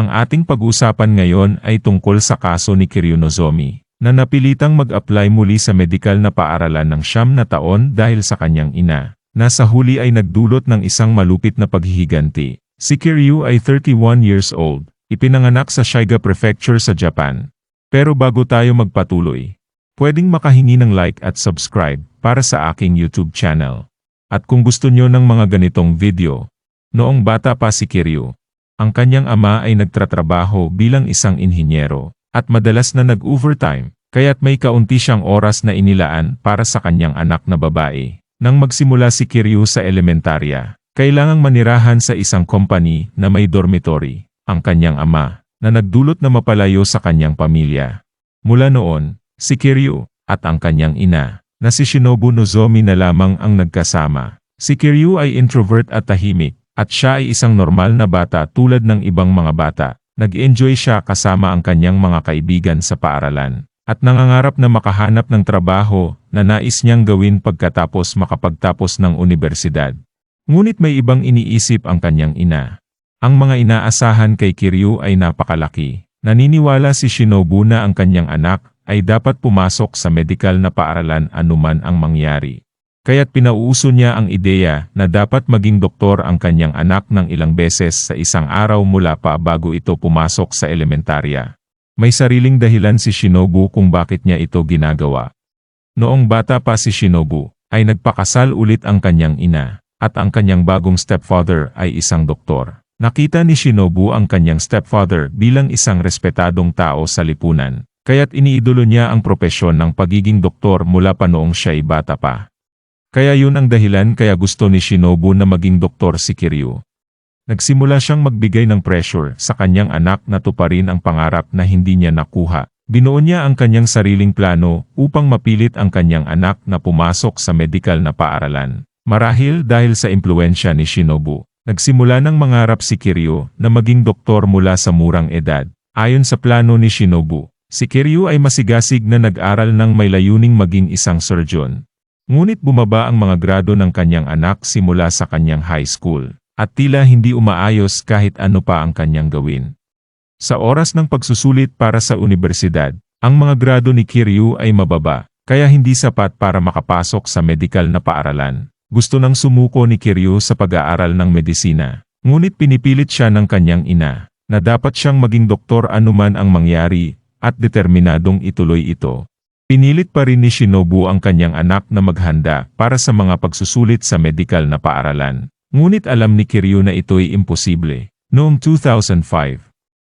Ang ating pag-usapan ngayon ay tungkol sa kaso ni Kiryu Nozomi, na napilitang mag-apply muli sa medikal na paaralan ng siyam na taon dahil sa kanyang ina, na sa huli ay nagdulot ng isang malupit na paghihiganti. Si Kiryu ay 31 years old, ipinanganak sa Shiga Prefecture sa Japan. Pero bago tayo magpatuloy, pwedeng makahingi ng like at subscribe para sa aking YouTube channel. At kung gusto nyo ng mga ganitong video, noong bata pa si Kiryu, ang kanyang ama ay nagtratrabaho bilang isang inhinyero, at madalas na nag-overtime, kaya't may kaunti siyang oras na inilaan para sa kanyang anak na babae. Nang magsimula si Kiryu sa elementarya, kailangang manirahan sa isang company na may dormitory, ang kanyang ama, na nagdulot na mapalayo sa kanyang pamilya. Mula noon, si Kiryu, at ang kanyang ina, na si Shinobu Nozomi na lamang ang nagkasama. Si Kiryu ay introvert at tahimik, at siya ay isang normal na bata tulad ng ibang mga bata. Nag-enjoy siya kasama ang kanyang mga kaibigan sa paaralan, at nangangarap na makahanap ng trabaho na nais niyang gawin pagkatapos makapagtapos ng universidad. Ngunit may ibang iniisip ang kanyang ina. Ang mga inaasahan kay Kiryu ay napakalaki. Naniniwala si Shinobu na ang kanyang anak ay dapat pumasok sa medikal na paaralan anuman ang mangyari. Kaya't pinauuso niya ang ideya na dapat maging doktor ang kanyang anak ng ilang beses sa isang araw mula pa bago ito pumasok sa elementarya. May sariling dahilan si Shinobu kung bakit niya ito ginagawa. Noong bata pa si Shinobu, ay nagpakasal ulit ang kanyang ina, at ang kanyang bagong stepfather ay isang doktor. Nakita ni Shinobu ang kanyang stepfather bilang isang respetadong tao sa lipunan, kaya't iniidolo niya ang propesyon ng pagiging doktor mula pa noong siya'y bata pa. Kaya yun ang dahilan kaya gusto ni Shinobu na maging doktor si Kiryu. Nagsimula siyang magbigay ng pressure sa kanyang anak na tuparin ang pangarap na hindi niya nakuha. Binuo niya ang kanyang sariling plano upang mapilit ang kanyang anak na pumasok sa medikal na paaralan. Marahil dahil sa impluensya ni Shinobu, nagsimula ng mangarap si Kiryu na maging doktor mula sa murang edad. Ayon sa plano ni Shinobu, si Kiryu ay masigasig na nag-aral ng may layuning maging isang surgeon. Ngunit bumaba ang mga grado ng kanyang anak simula sa kanyang high school, at tila hindi umaayos kahit ano pa ang kanyang gawin. Sa oras ng pagsusulit para sa universidad, ang mga grado ni Kiryu ay mababa, kaya hindi sapat para makapasok sa medikal na paaralan. Gusto nang sumuko ni Kiryu sa pag-aaral ng medisina, ngunit pinipilit siya ng kanyang ina, na dapat siyang maging doktor anuman ang mangyari, at determinadong ituloy ito. Pinilit pa rin ni Shinobu ang kanyang anak na maghanda para sa mga pagsusulit sa medikal na paaralan. Ngunit alam ni Kiryu na ito'y imposible. Noong 2005,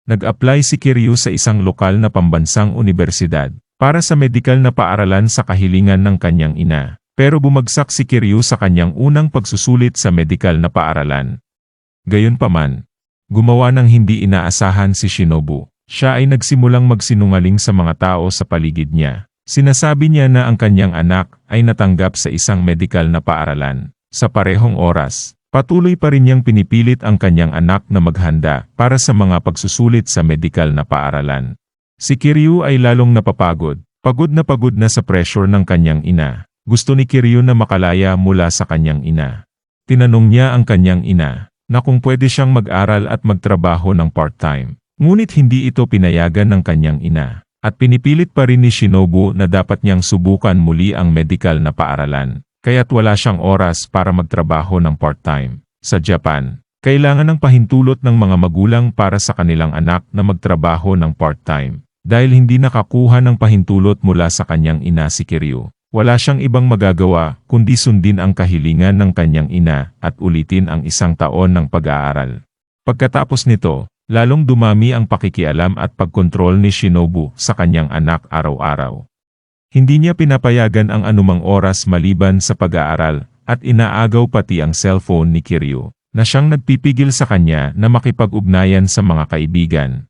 nag-apply si Kiryu sa isang lokal na pambansang universidad para sa medikal na paaralan sa kahilingan ng kanyang ina. Pero bumagsak si Kiryu sa kanyang unang pagsusulit sa medikal na paaralan. Gayunpaman, gumawa ng hindi inaasahan si Shinobu. Siya ay nagsimulang magsinungaling sa mga tao sa paligid niya. Sinasabi niya na ang kanyang anak ay natanggap sa isang medikal na paaralan. Sa parehong oras, patuloy pa rin niyang pinipilit ang kanyang anak na maghanda para sa mga pagsusulit sa medikal na paaralan. Si Kiryu ay lalong napapagod, pagod na pagod na sa pressure ng kanyang ina. Gusto ni Kiryu na makalaya mula sa kanyang ina. Tinanong niya ang kanyang ina na kung pwede siyang mag-aral at magtrabaho ng part-time. Ngunit hindi ito pinayagan ng kanyang ina. At pinipilit pa rin ni Shinobu na dapat niyang subukan muli ang medikal na paaralan. Kaya't wala siyang oras para magtrabaho ng part-time. Sa Japan, kailangan ng pahintulot ng mga magulang para sa kanilang anak na magtrabaho ng part-time. Dahil hindi nakakuha ng pahintulot mula sa kanyang ina si Kiryu. Wala siyang ibang magagawa kundi sundin ang kahilingan ng kanyang ina at ulitin ang isang taon ng pag-aaral. Pagkatapos nito, Lalong dumami ang pakikialam at pagkontrol ni Shinobu sa kanyang anak araw-araw. Hindi niya pinapayagan ang anumang oras maliban sa pag-aaral, at inaagaw pati ang cellphone ni Kiryu, na siyang nagpipigil sa kanya na makipag-ugnayan sa mga kaibigan.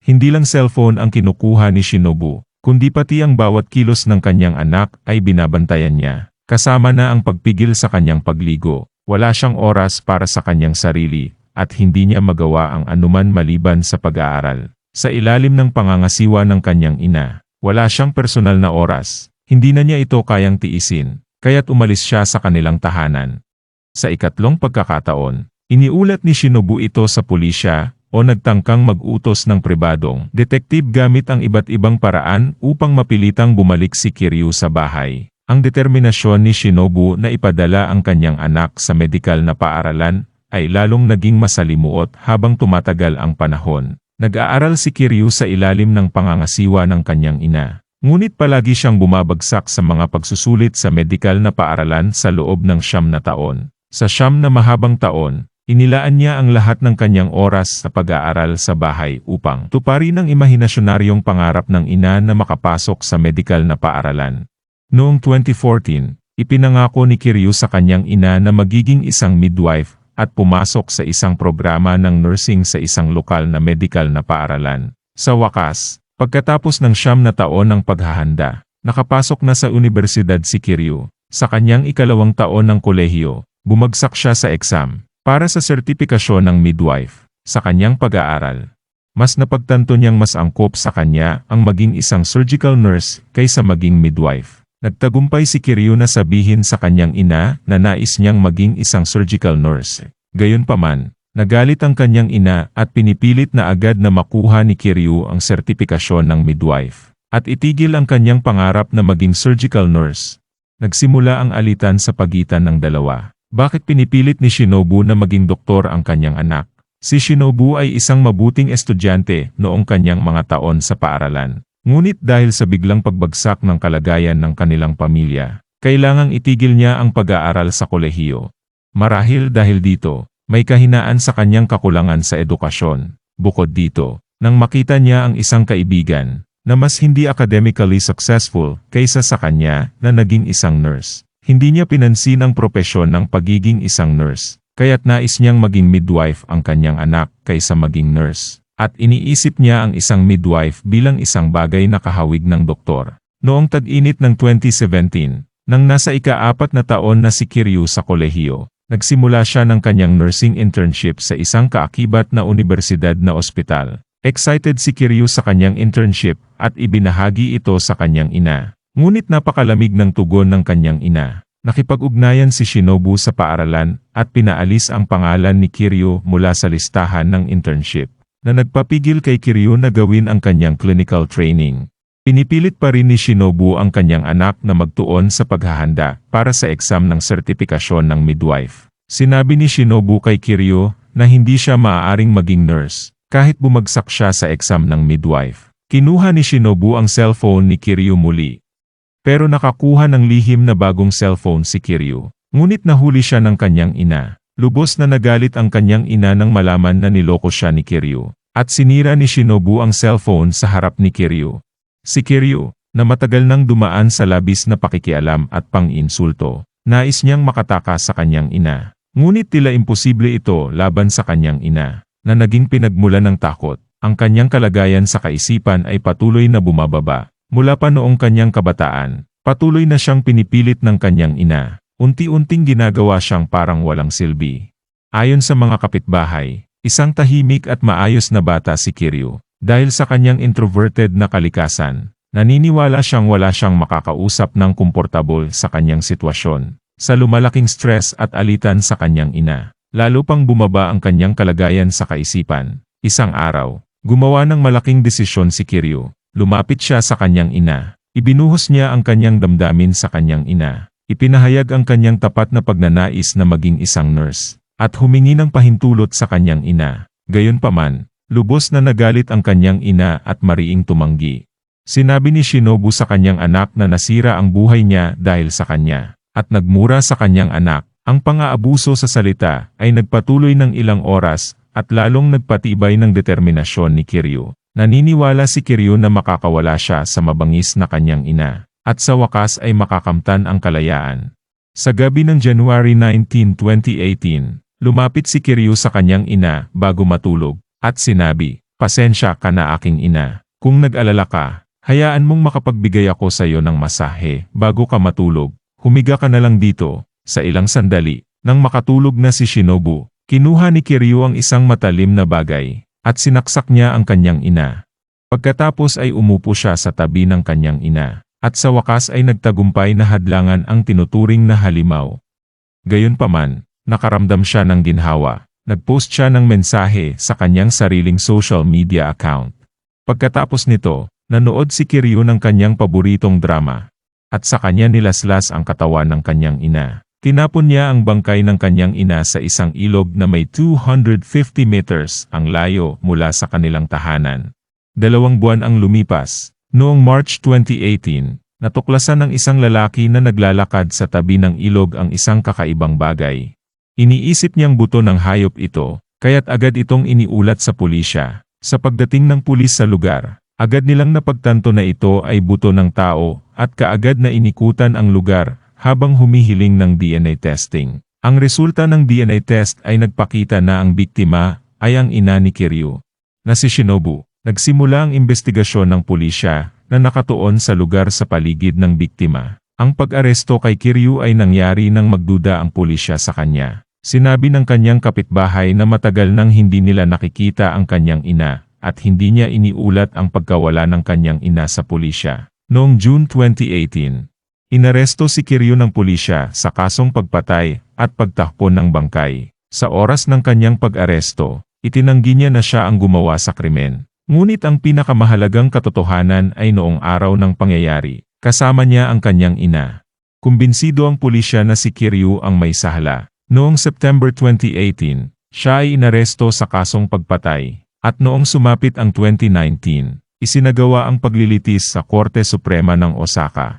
Hindi lang cellphone ang kinukuha ni Shinobu, kundi pati ang bawat kilos ng kanyang anak ay binabantayan niya. Kasama na ang pagpigil sa kanyang pagligo, wala siyang oras para sa kanyang sarili, at hindi niya magawa ang anuman maliban sa pag-aaral. Sa ilalim ng pangangasiwa ng kanyang ina, wala siyang personal na oras. Hindi na niya ito kayang tiisin, kaya't umalis siya sa kanilang tahanan. Sa ikatlong pagkakataon, iniulat ni Shinobu ito sa pulisya, o nagtangkang mag-utos ng pribadong detektive gamit ang iba't ibang paraan upang mapilitang bumalik si Kiryu sa bahay. Ang determinasyon ni Shinobu na ipadala ang kanyang anak sa medikal na paaralan ay lalong naging masalimuot habang tumatagal ang panahon. Nag-aaral si Kiryu sa ilalim ng pangangasiwa ng kanyang ina. Ngunit palagi siyang bumabagsak sa mga pagsusulit sa medikal na paaralan sa loob ng siyam na taon. Sa siyam na mahabang taon, inilaan niya ang lahat ng kanyang oras sa pag-aaral sa bahay upang tuparin ang imahinasyonaryong pangarap ng ina na makapasok sa medikal na paaralan. Noong 2014, ipinangako ni Kiryu sa kanyang ina na magiging isang midwife at pumasok sa isang programa ng nursing sa isang lokal na medical na paaralan. Sa wakas, pagkatapos ng siyam na taon ng paghahanda, nakapasok na sa universidad si Kiryu. Sa kanyang ikalawang taon ng kolehiyo, bumagsak siya sa exam para sa sertipikasyon ng midwife. Sa kanyang pag-aaral, mas napagtanto niyang mas angkop sa kanya ang maging isang surgical nurse kaysa maging midwife. Nagtagumpay si Kiryu na sabihin sa kanyang ina na nais niyang maging isang surgical nurse. Gayunpaman, nagalit ang kanyang ina at pinipilit na agad na makuha ni Kiryu ang sertipikasyon ng midwife. At itigil ang kanyang pangarap na maging surgical nurse. Nagsimula ang alitan sa pagitan ng dalawa. Bakit pinipilit ni Shinobu na maging doktor ang kanyang anak? Si Shinobu ay isang mabuting estudyante noong kanyang mga taon sa paaralan. Ngunit dahil sa biglang pagbagsak ng kalagayan ng kanilang pamilya, kailangang itigil niya ang pag-aaral sa kolehiyo. Marahil dahil dito, may kahinaan sa kanyang kakulangan sa edukasyon. Bukod dito, nang makita niya ang isang kaibigan, na mas hindi academically successful kaysa sa kanya na naging isang nurse. Hindi niya pinansin ang propesyon ng pagiging isang nurse, kaya't nais niyang maging midwife ang kanyang anak kaysa maging nurse at iniisip niya ang isang midwife bilang isang bagay na kahawig ng doktor. Noong tag-init ng 2017, nang nasa ika-apat na taon na si Kiryu sa kolehiyo, nagsimula siya ng kanyang nursing internship sa isang kaakibat na universidad na ospital. Excited si Kiryu sa kanyang internship at ibinahagi ito sa kanyang ina. Ngunit napakalamig ng tugon ng kanyang ina. Nakipag-ugnayan si Shinobu sa paaralan at pinaalis ang pangalan ni Kiryu mula sa listahan ng internship na nagpapigil kay Kiryu na gawin ang kanyang clinical training. Pinipilit pa rin ni Shinobu ang kanyang anak na magtuon sa paghahanda para sa exam ng sertipikasyon ng midwife. Sinabi ni Shinobu kay Kiryu na hindi siya maaaring maging nurse kahit bumagsak siya sa exam ng midwife. Kinuha ni Shinobu ang cellphone ni Kiryu muli. Pero nakakuha ng lihim na bagong cellphone si Kiryu. Ngunit nahuli siya ng kanyang ina. Lubos na nagalit ang kanyang ina nang malaman na niloko siya ni Kiryu. At sinira ni Shinobu ang cellphone sa harap ni Kiryu. Si Kiryu, na matagal nang dumaan sa labis na pakikialam at pang-insulto, nais niyang makatakas sa kanyang ina. Ngunit tila imposible ito laban sa kanyang ina, na naging pinagmula ng takot. Ang kanyang kalagayan sa kaisipan ay patuloy na bumababa. Mula pa noong kanyang kabataan, patuloy na siyang pinipilit ng kanyang ina. Unti-unting ginagawa siyang parang walang silbi. Ayon sa mga kapitbahay, Isang tahimik at maayos na bata si Kiryu. Dahil sa kanyang introverted na kalikasan, naniniwala siyang wala siyang makakausap ng komportable sa kanyang sitwasyon. Sa lumalaking stress at alitan sa kanyang ina, lalo pang bumaba ang kanyang kalagayan sa kaisipan. Isang araw, gumawa ng malaking desisyon si Kiryu. Lumapit siya sa kanyang ina. Ibinuhos niya ang kanyang damdamin sa kanyang ina. Ipinahayag ang kanyang tapat na pagnanais na maging isang nurse at humingi ng pahintulot sa kanyang ina. Gayunpaman, lubos na nagalit ang kanyang ina at mariing tumanggi. Sinabi ni Shinobu sa kanyang anak na nasira ang buhay niya dahil sa kanya, at nagmura sa kanyang anak. Ang pang-aabuso sa salita ay nagpatuloy ng ilang oras at lalong nagpatibay ng determinasyon ni Kiryu. Naniniwala si Kiryu na makakawala siya sa mabangis na kanyang ina, at sa wakas ay makakamtan ang kalayaan. Sa gabi ng January 19, 2018, Lumapit si Kiryu sa kanyang ina bago matulog, at sinabi, Pasensya ka na aking ina. Kung nag-alala ka, hayaan mong makapagbigay ako sa iyo ng masahe bago ka matulog. Humiga ka na lang dito, sa ilang sandali. Nang makatulog na si Shinobu, kinuha ni Kiryu ang isang matalim na bagay, at sinaksak niya ang kanyang ina. Pagkatapos ay umupo siya sa tabi ng kanyang ina, at sa wakas ay nagtagumpay na hadlangan ang tinuturing na halimaw. Gayunpaman, Nakaramdam siya ng ginhawa. nagpost siya ng mensahe sa kanyang sariling social media account. Pagkatapos nito, nanood si Kiryu ng kanyang paboritong drama. At sa kanya nilaslas ang katawan ng kanyang ina. Tinapon niya ang bangkay ng kanyang ina sa isang ilog na may 250 meters ang layo mula sa kanilang tahanan. Dalawang buwan ang lumipas. Noong March 2018, natuklasan ng isang lalaki na naglalakad sa tabi ng ilog ang isang kakaibang bagay. Iniisip niyang buto ng hayop ito, kaya't agad itong iniulat sa pulisya. Sa pagdating ng pulis sa lugar, agad nilang napagtanto na ito ay buto ng tao at kaagad na inikutan ang lugar habang humihiling ng DNA testing. Ang resulta ng DNA test ay nagpakita na ang biktima ay ang ina ni Kiryu, na si Shinobu. Nagsimula ang investigasyon ng pulisya na nakatuon sa lugar sa paligid ng biktima. Ang pag-aresto kay Kiryu ay nangyari nang magduda ang pulisya sa kanya. Sinabi ng kanyang kapitbahay na matagal nang hindi nila nakikita ang kanyang ina, at hindi niya iniulat ang pagkawala ng kanyang ina sa pulisya. Noong June 2018, inaresto si Kiryu ng pulisya sa kasong pagpatay at pagtakpo ng bangkay. Sa oras ng kanyang pag-aresto, itinanggi niya na siya ang gumawa sa krimen. Ngunit ang pinakamahalagang katotohanan ay noong araw ng pangyayari, kasama niya ang kanyang ina. Kumbinsido ang pulisya na si Kiryu ang may sahala. Noong September 2018, siya ay inaresto sa kasong pagpatay, at noong sumapit ang 2019, isinagawa ang paglilitis sa Korte Suprema ng Osaka.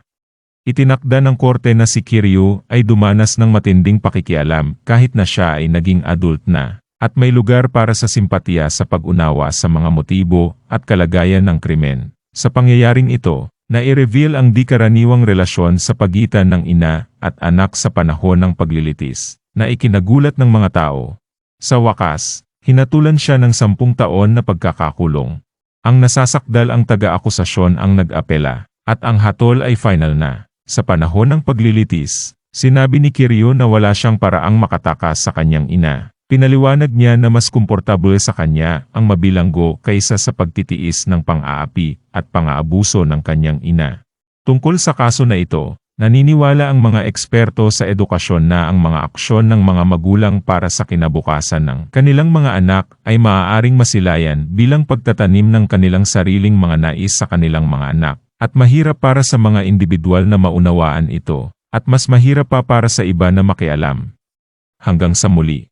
Itinakda ng korte na si Kiryu ay dumanas ng matinding pakikialam kahit na siya ay naging adult na, at may lugar para sa simpatiya sa pag-unawa sa mga motibo at kalagayan ng krimen. Sa pangyayaring ito, na-reveal ang di karaniwang relasyon sa pagitan ng ina at anak sa panahon ng paglilitis, na ikinagulat ng mga tao. Sa wakas, hinatulan siya ng sampung taon na pagkakakulong. Ang nasasakdal ang taga-akusasyon ang nag-apela, at ang hatol ay final na. Sa panahon ng paglilitis, sinabi ni Kiryu na wala siyang paraang makatakas sa kanyang ina. Pinaliwanag niya na mas komportable sa kanya ang mabilanggo kaysa sa pagtitiis ng pang-aapi at pang-aabuso ng kanyang ina. Tungkol sa kaso na ito, naniniwala ang mga eksperto sa edukasyon na ang mga aksyon ng mga magulang para sa kinabukasan ng kanilang mga anak ay maaaring masilayan bilang pagtatanim ng kanilang sariling mga nais sa kanilang mga anak. At mahirap para sa mga individual na maunawaan ito, at mas mahirap pa para sa iba na makialam. Hanggang sa muli.